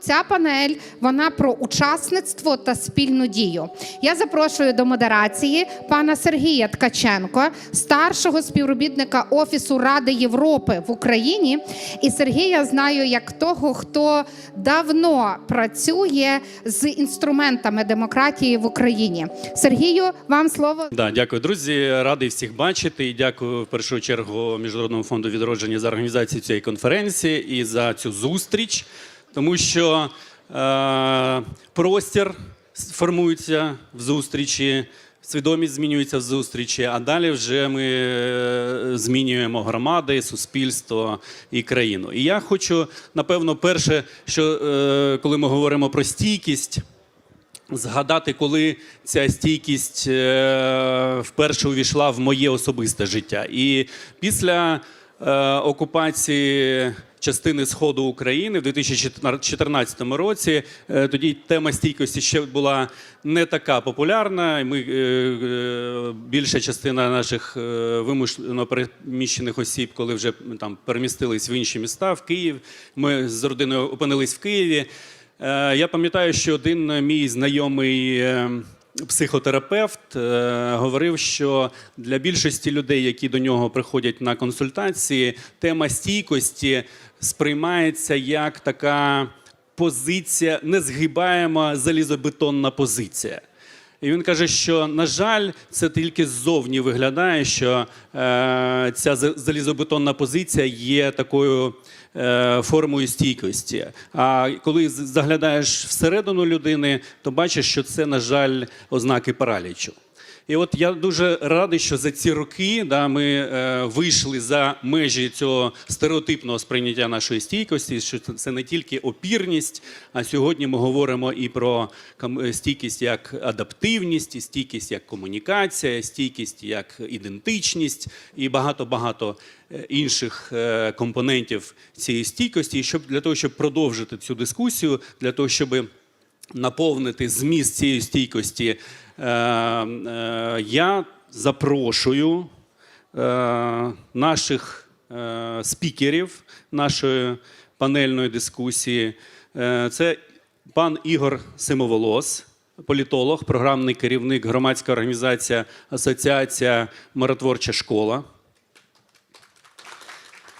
Ця панель вона про учасництво та спільну дію. Я запрошую до модерації пана Сергія Ткаченко, старшого співробітника Офісу Ради Європи в Україні. І Сергія знаю як того, хто давно працює з інструментами демократії в Україні. Сергію, вам слово. Да, дякую, друзі. Радий всіх бачити. І дякую в першу чергу Міжнародному фонду відродження за організацію цієї конференції і за цю зустріч, тому що е, простір формується в зустрічі. Свідомість змінюється в зустрічі, а далі вже ми е, змінюємо громади, суспільство і країну. І я хочу, напевно, перше, що е, коли ми говоримо про стійкість, згадати, коли ця стійкість е, вперше увійшла в моє особисте життя. І після е, окупації частини Сходу України в 2014 році, е, тоді тема стійкості ще була не така популярна. Ми, е, е, більша частина наших вимушено переміщених осіб, коли вже там перемістились в інші міста, в Київ. Ми з родиною опинились в Києві. Я пам'ятаю, що один мій знайомий психотерапевт е, говорив, що для більшості людей, які до нього приходять на консультації, тема стійкості сприймається як така позиція, незгибаємо залізобетонна позиція. І він каже, що на жаль, це тільки ззовні виглядає, що е, ця за- залізобетонна позиція є такою е, формою стійкості. А коли заглядаєш всередину людини, то бачиш, що це, на жаль, ознаки паралічу. І от я дуже радий, що за ці роки да, ми е, вийшли за межі цього стереотипного сприйняття нашої стійкості, що це- не тільки опірність, а сьогодні ми говоримо і про е, стійкість як адаптивність, і стійкість як комунікація, стійкість як ідентичність і багато-багато е, інших е, компонентів цієї стійкості. І щоб для того, щоб продовжити цю дискусію, для того, щоб наповнити зміст цієї стійкості, я запрошую е, наших е, спікерів нашої панельної дискусії. Е, Це пан Ігор Симоволос, політолог, програмний керівник громадська організація Асоціація Миротворча школа.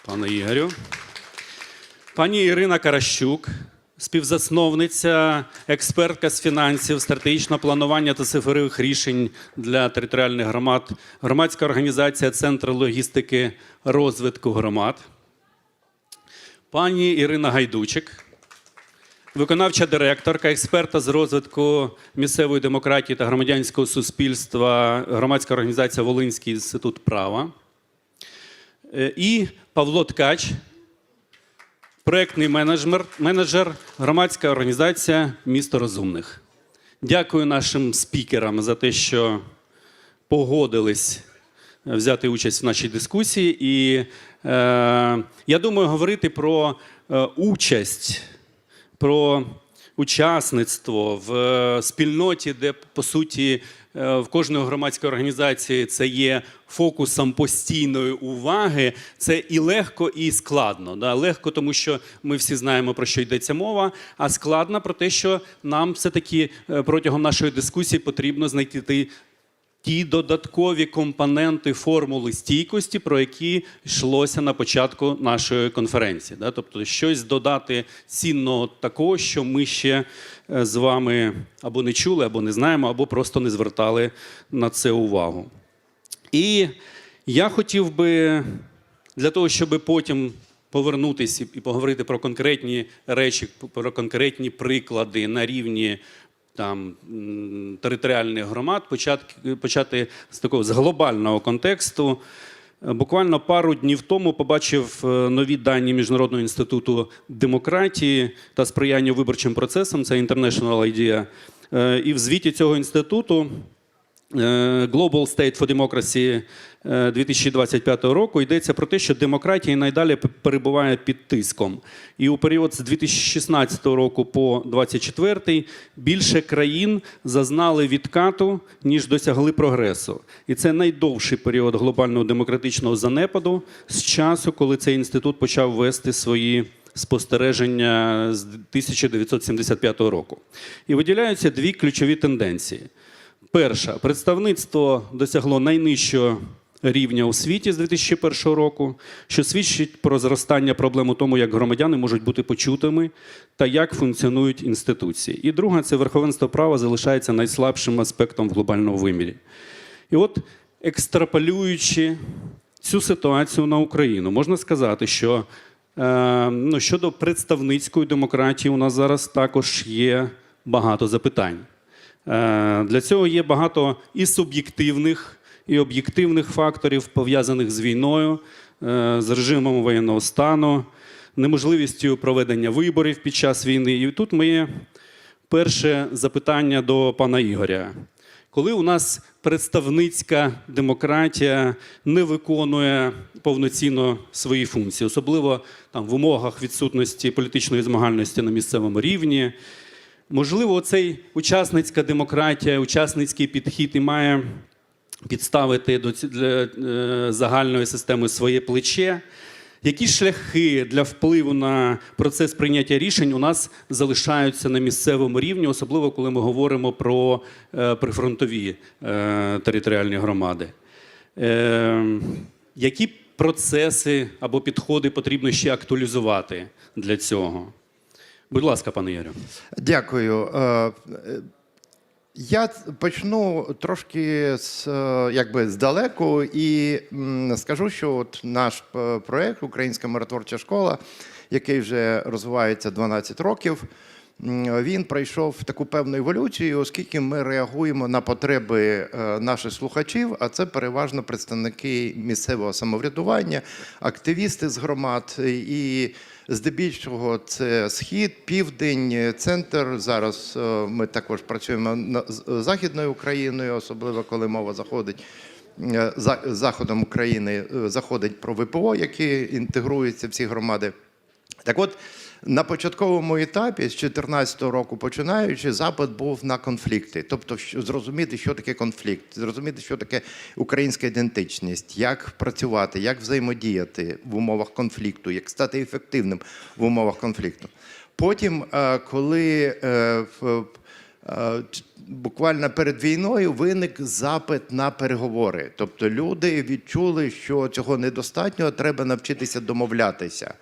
Пане Ігорю. Пані Ірина Каращук, співзасновниця, експертка з фінансів, стратегічного планування та цифрових рішень для територіальних громад, громадська організація Центр логістики розвитку громад. Пані Ірина Гайдучик, виконавча директорка, експерта з розвитку місцевої демократії та громадянського суспільства, громадська організація Волинський інститут права. Е, І Павло Ткач, проектний менеджер, менеджер, громадська організація Місто Розумних. Дякую нашим спікерам за те, що погодились взяти участь в нашій дискусії. І е, я думаю, говорити про е, участь, про учасництво в е, спільноті, де по суті е, в кожної громадської організації це є фокусом постійної уваги. Це і легко, і складно. Да? Легко, тому що ми всі знаємо про що йдеться мова, а складно про те, що нам все-таки е, протягом нашої дискусії потрібно знайти ті- додаткові компоненти формули стійкості, про які йшлося на початку нашої конференції. Да? Тобто щось додати цінного такого, що ми ще е, з вами або не чули, або не знаємо, або просто не звертали на це увагу. І я хотів би для того, щоб потім повернутися і поговорити про конкретні речі, про конкретні приклади на рівні там, територіальних громад, почати, почати з такого з глобального контексту. Е, Буквально пару днів тому побачив е, нові дані Міжнародного інституту демократії та сприяння виборчим процесам. Це International IDEA. Е, І в звіті цього інституту Global State for Democracy е, 2025 року йдеться про те, що демократія найдалі перебуває під тиском. І у період з 2016 року по 2024 більше країн зазнали відкату, ніж досягли прогресу. І це найдовший період глобального демократичного занепаду з часу, коли цей інститут почав вести свої спостереження з 1975 року. І виділяються дві ключові тенденції. Перша представництво досягло найнижчого рівня у світі з 2001 року, що свідчить про зростання проблем у тому, як громадяни можуть бути почутими та як функціонують інституції. І друга це верховенство права залишається найслабшим аспектом в глобальному вимірі. І от, екстраполюючи цю ситуацію на Україну, можна сказати, що е, ну, щодо представницької демократії у нас зараз також є багато запитань. Е, Для цього є багато і суб'єктивних, і об'єктивних факторів, пов'язаних з війною, е, з режимом воєнного стану, неможливістю проведення виборів під час війни. І тут моє перше запитання до пана Ігоря. Коли у нас представницька демократія не виконує повноцінно свої функції, особливо там в умовах відсутності політичної змагальності на місцевому рівні, можливо, цей учасницька демократія, учасницький підхід і має підставити до для е, загальної системи своє плече. Які шляхи для впливу на процес прийняття рішень у нас залишаються на місцевому рівні, особливо коли ми говоримо про е, прифронтові е, територіальні громади? Які процеси або підходи потрібно ще актуалізувати для цього? Будь ласка, пане Ярю. Дякую. Е, Я почну трошки з, е, якби здалеку і скажу, що от наш е, проект Українська миротворча школа, який вже розвивається 12 років, він пройшов таку певну еволюцію, оскільки ми реагуємо на потреби е, наших слухачів, а це переважно представники місцевого самоврядування, активісти з громад і. Здебільшого це схід, південь, центр. Зараз е, ми також працюємо з західною Україною, особливо коли мова заходить е, за заходом України заходить про ВПО, які інтегруються в ці громади. Так от, на початковому етапі, з 2014 року починаючи, запит був на конфлікти. Тобто, зрозуміти, що таке конфлікт, зрозуміти, що таке українська ідентичність, як працювати, як взаємодіяти в умовах конфлікту, як стати ефективним в умовах конфлікту. Потім, е, коли е, Е, Буквально перед війною виник запит на переговори. Тобто люди відчули, що цього недостатньо, треба навчитися домовлятися.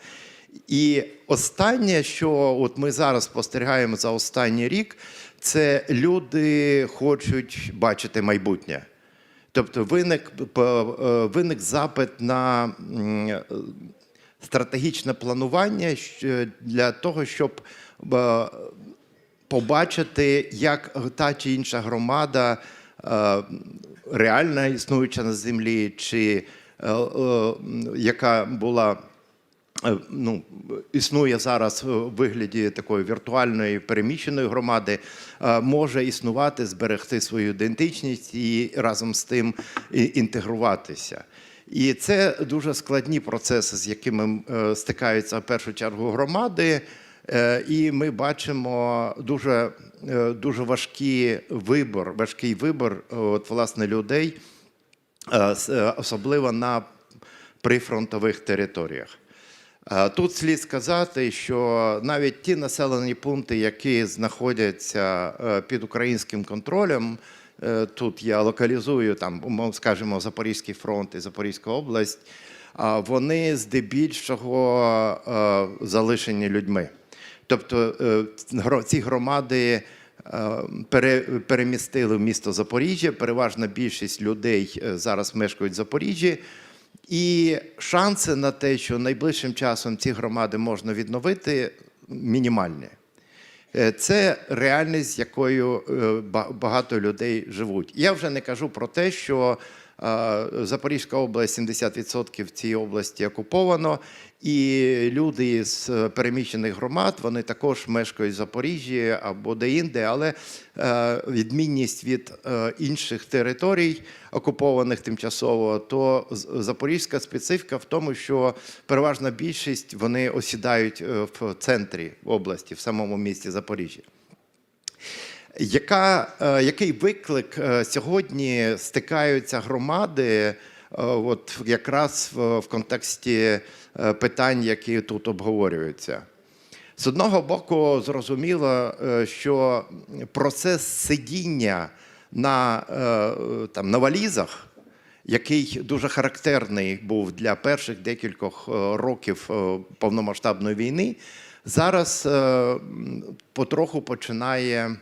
І останнє, що от ми зараз спостерігаємо за останній рік, це люди хочуть бачити майбутнє. Тобто виник, е, виник запит на е, стратегічне планування для того, щоб е, побачити, як та чи інша громада е, реально існуюча на землі, чи е, е, яка була. Е, Ну, існує зараз у вигляді такої віртуальної переміщеної громади, е, може існувати, зберегти свою ідентичність і разом з тим інтегруватися. І це дуже складні процеси, з якими е, стикаються в першу чергу громади. І ми бачимо дуже, дуже важкий вибор, важкий вибор от, власне, людей, особливо на прифронтових територіях. Е, Тут слід сказати, що навіть ті населені пункти, які знаходяться е, під українським контролем, е, тут я локалізую там, скажімо, Запорізький фронт і Запорізька область, вони здебільшого залишені людьми. Тобто ці громади перемістили в місто Запоріжжя. Переважна більшість людей зараз мешкають в Запоріжжі. І шанси на те, що найближчим часом ці громади можна відновити, мінімальні. Е, Це реальність, з якою е, багато людей живуть. Я вже не кажу про те, що Запорізька область, 70% цієї області окуповано, і люди з е, переміщених громад вони також мешкають в Запоріжжі або де-інде, але е, відмінність від е, інших територій, окупованих тимчасово, то запорізька специфіка в тому, що переважна більшість вони осідають в центрі області, в самому місті Запоріжжя. Яка, е, який виклик е, сьогодні стикаються громади от якраз в, контексті е, питань, які тут обговорюються. З одного боку, зрозуміло, е, що процес сидіння на, е, там, на валізах, який дуже характерний був для перших декількох е, років е, повномасштабної війни, зараз е, потроху починає е,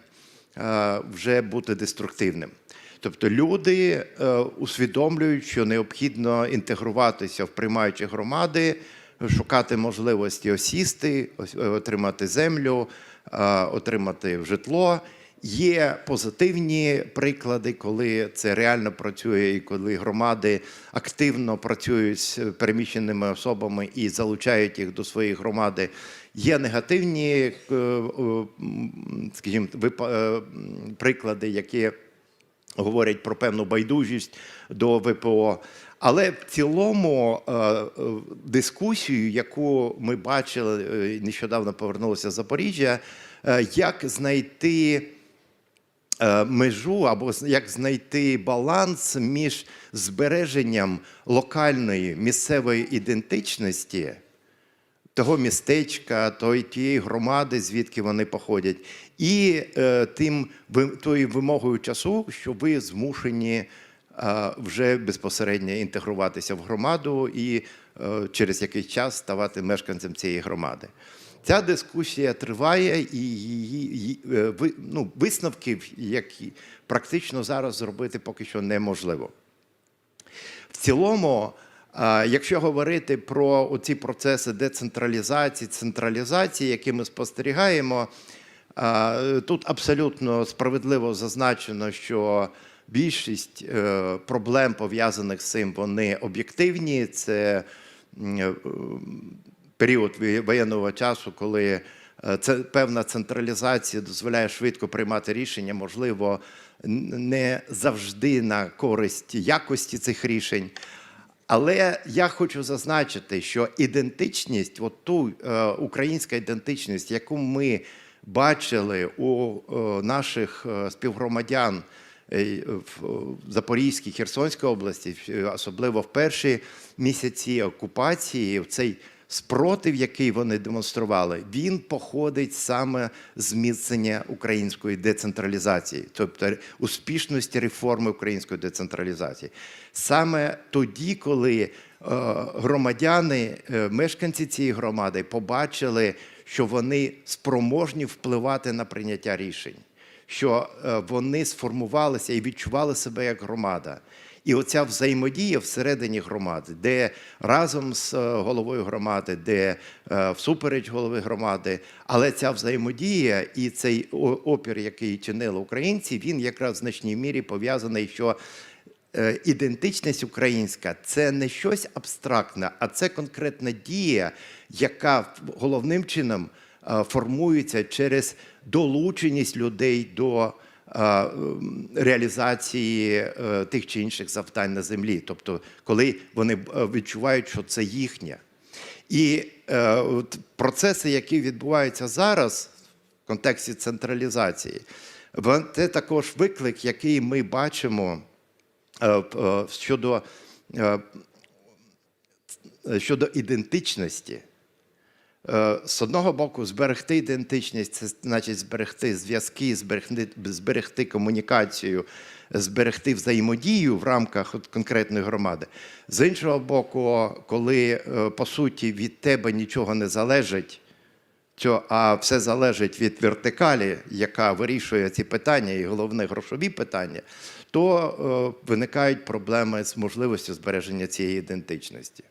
вже бути деструктивним. Тобто люди е, усвідомлюють, що необхідно інтегруватися в приймаючі громади, шукати можливості осісти, е, отримати землю, е, отримати житло. Є позитивні приклади, коли це реально працює, і коли громади активно працюють з переміщеними особами і залучають їх до своєї громади. Є негативні, е, е, скажімо, е, приклади, які говорять про певну байдужість до ВПО. Але в цілому дискусію, яку ми бачили, нещодавно повернулися з Запоріжжя, як знайти межу або як знайти баланс між збереженням локальної місцевої ідентичності того містечка, тої тієї громади, звідки вони походять, і е, тим тою вимогою часу, що ви змушені е, вже безпосередньо інтегруватися в громаду і е, через якийсь час ставати мешканцем цієї громади. Ця дискусія триває, і її, е, ну, висновків, які практично зараз зробити поки що неможливо. В цілому, якщо говорити про ці процеси децентралізації, централізації, які ми спостерігаємо, тут абсолютно справедливо зазначено, що більшість е, проблем пов'язаних з цим вони об'єктивні. Це е, період воєнного часу, коли е, це певна централізація дозволяє швидко приймати рішення, можливо, не завжди на користь якості цих рішень. Але я хочу зазначити, що ідентичність, от ту е, українська ідентичність, яку ми бачили у е, наших е, співгромадян е, в в Запорізькій, Херсонській області, е, особливо в перші місяці окупації, в цей спротив, який вони демонстрували, він походить саме з зміцнення української децентралізації, тобто успішності реформи української децентралізації. Саме тоді, коли е, громадяни, е, мешканці цієї громади побачили, що вони спроможні впливати на прийняття рішень, що е, вони сформувалися і відчували себе як громада. І оця взаємодія всередині громади, де разом з е, головою громади, де е, всупереч голови громади, але ця взаємодія і цей опір, який чинили українці, він якраз в значній мірі пов'язаний, що е, ідентичність українська це не щось абстрактне, а це конкретна дія, яка головним чином формується через долученість людей до реалізації е, тих чи інших завдань на землі. Тобто, коли вони е, відчувають, що це їхнє. І е, процеси, які відбуваються зараз в контексті централізації, це також виклик, який ми бачимо е, щодо, щодо ідентичності. Е, З одного боку, зберегти ідентичність, це значить зберегти зв'язки, зберегти, зберегти комунікацію, зберегти взаємодію в рамках конкретної громади. З іншого боку, коли е, по суті від тебе нічого не залежить, а все залежить від вертикалі, яка вирішує ці питання, і головне грошові питання, то е, виникають проблеми з можливістю збереження цієї ідентичності.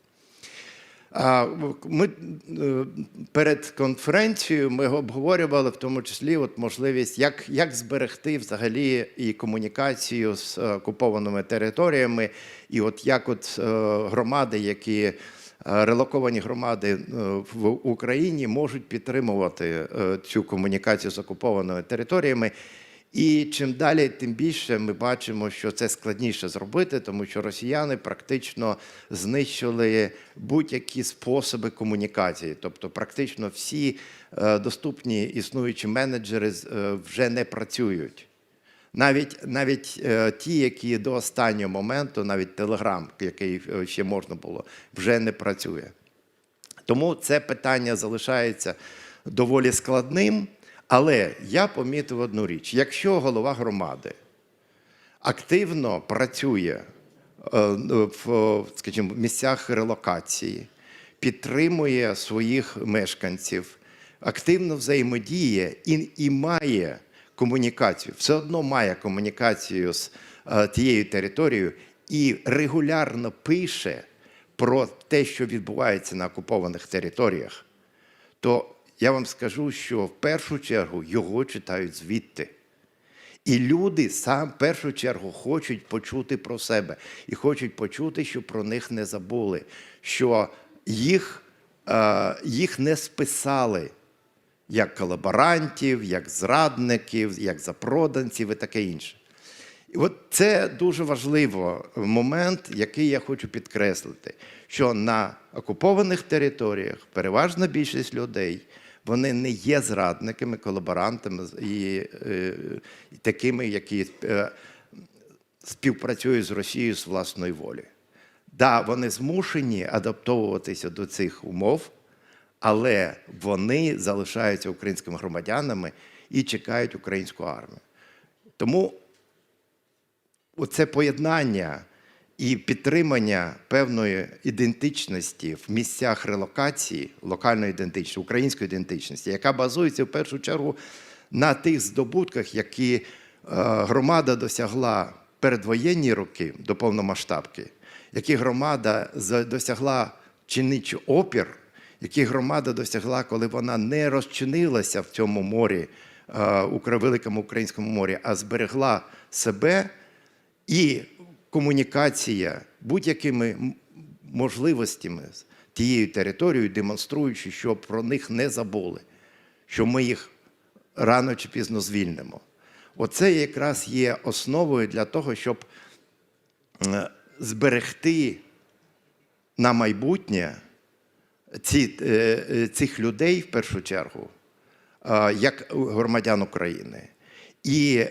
А, Ми е, перед конференцією ми обговорювали в тому числі от можливість, як, як зберегти взагалі і комунікацію з окупованими територіями, і от як от е, громади, які е, релоковані громади в Україні можуть підтримувати цю комунікацію з окупованими територіями. І чим далі, тим більше ми бачимо, що це складніше зробити, тому що росіяни практично знищили будь-які способи комунікації. Тобто, практично всі е, доступні існуючі менеджери е, вже не працюють. Навіть, навіть е, ті, які до останнього моменту, навіть Телеграм, який ще можна було, вже не працює. Тому це питання залишається доволі складним. Але я помітив одну річ: якщо голова громади активно працює е, в скажімо, місцях релокації, підтримує своїх мешканців, активно взаємодіє і, і має комунікацію, все одно має комунікацію з е, тією територією і регулярно пише про те, що відбувається на окупованих територіях, то я вам скажу, що в першу чергу його читають звідти. І люди сам в першу чергу хочуть почути про себе і хочуть почути, що про них не забули, що їх, е, їх не списали як колаборантів, як зрадників, як запроданців і таке інше. І от це дуже важливо момент, який я хочу підкреслити, що на окупованих територіях переважна більшість людей вони не є зрадниками, колаборантами і, е, і такими, які е, співпрацюють з Росією з власної волі. Да, вони змушені адаптовуватися до цих умов, але вони залишаються українськими громадянами і чекають українську армію. Тому оце поєднання і підтримання певної ідентичності в місцях релокації, локальної ідентичності, української ідентичності, яка базується в першу чергу на тих здобутках, які е, громада досягла передвоєнні роки до повномасштабки, які громада досягла чиничи опір, які громада досягла, коли вона не розчинилася в цьому морі, е, Укра- великому українському морі, а зберегла себе і комунікація будь-якими можливостями тією територією, демонструючи, що про них не забули, що ми їх рано чи пізно звільнимо. Оце якраз є основою для того, щоб е, зберегти на майбутнє ці, е, е, цих людей в першу чергу, як громадян України, і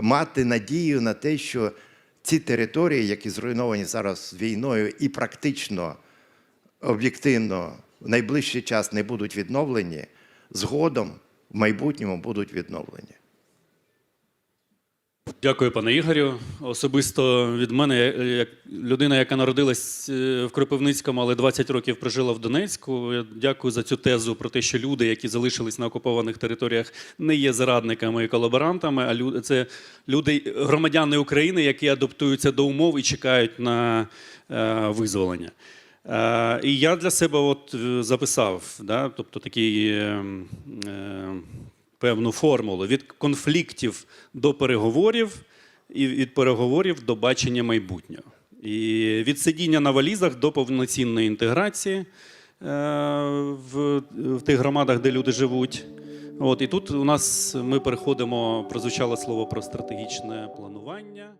мати надію на те, що ці території, які зруйновані зараз війною, і практично об'єктивно в найближчий час не будуть відновлені, згодом в майбутньому будуть відновлені. Дякую, пане Ігорю. Особисто від мене, як людина, яка народилась е, в Кропивницькому, але 20 років прожила в Донецьку. Я дякую за цю тезу про те, що люди, які залишились на окупованих територіях, не є зрадниками і колаборантами, а це люди, громадяни України, які адаптуються до умов і чекають на е, визволення. Е, і я для себе от записав, да, тобто такий. Певну формулу від конфліктів до переговорів, і від переговорів до бачення майбутнього. І від сидіння на валізах до повноцінної інтеграції е, в тих громадах, де люди живуть. От, і тут у нас ми переходимо, прозвучало слово про стратегічне планування.